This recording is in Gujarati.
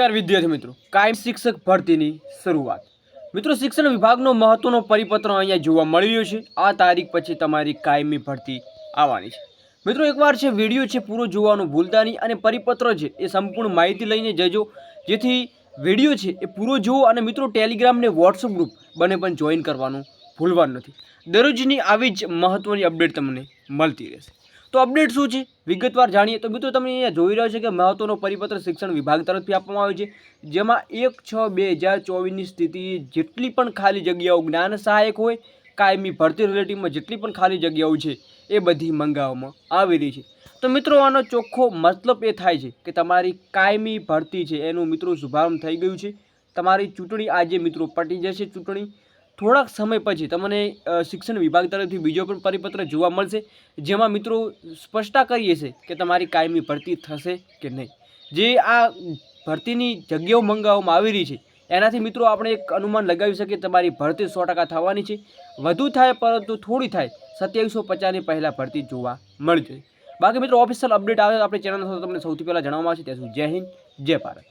નમસ્કાર વિદ્યાર્થી મિત્રો. કાયમ શિક્ષક ભરતીની શરૂઆત. મિત્રો, શિક્ષણ વિભાગનો મહત્વનો પરિપત્ર અહીંયા જોવા મળી રહ્યો છે. આ તારીખ પછી તમારી કાયમી ભરતી આવવાની છે. મિત્રો, એકવાર છે વીડિયો છે પૂરો જોવાનું ભૂલતા નહીં અને પરિપત્ર છે એ સંપૂર્ણ માહિતી લઈને જજો. જેથી વીડિયો છે એ પૂરો જુઓ અને મિત્રો ટેલિગ્રામ ને વોટ્સઅપ ગ્રુપ બંને પણ જોઈન કરવાનું ભૂલવાનું નથી. દરરોજની આવી જ મહત્ત્વની અપડેટ તમને મળતી રહેશે. તો અપડેટ શું છે? વિગતવાર જાણીએ. તો મિત્રો, તમે અહીંયા જોઈ રહ્યા છો કે મહત્વનો પરિપત્ર શિક્ષણ વિભાગ તરફથી આપવામાં આવ્યો છે, જેમાં એક છ બે હજાર ચોવીસની સ્થિતિ જેટલી પણ ખાલી જગ્યાઓ જ્ઞાન સહાયક હોય, કાયમી ભરતી રિલેટિવમાં જેટલી પણ ખાલી જગ્યાઓ છે, એ બધી મંગાવવામાં આવી રહી છે. તો મિત્રો, આનો ચોખ્ખો મતલબ એ થાય છે કે તમારી કાયમી ભરતી છે, એનું મિત્રો શુભારંભ થઈ ગયું છે. તમારી ચૂંટણી આજે મિત્રો પટી જશે ચૂંટણી. થોડાક સમય પછી તમને શિક્ષણ વિભાગ તરફથી બીજો પણ પરિપત્ર જોવા મળશે, જેમાં મિત્રો સ્પષ્ટતા કરીએ છે કે તમારી કાયમી ભરતી થશે કે નહીં. જે આ ભરતીની જગ્યાઓ મંગાવવામાં આવી રહી છે, એનાથી મિત્રો આપણે એક અનુમાન લગાવી શકીએ તમારી ભરતી સો ટકા થવાની છે. વધુ થાય પરંતુ થોડી થાય, સત્યાવીસો પચાસની પહેલાં ભરતી જોવા મળશે. બાકી મિત્રો ઓફિશિયલ અપડેટ આવે તો આપણી ચેનલ તમને સૌથી પહેલાં જણાવવામાં આવશે. ત્યાં સુધી જય હિન્દ, જય ભારત.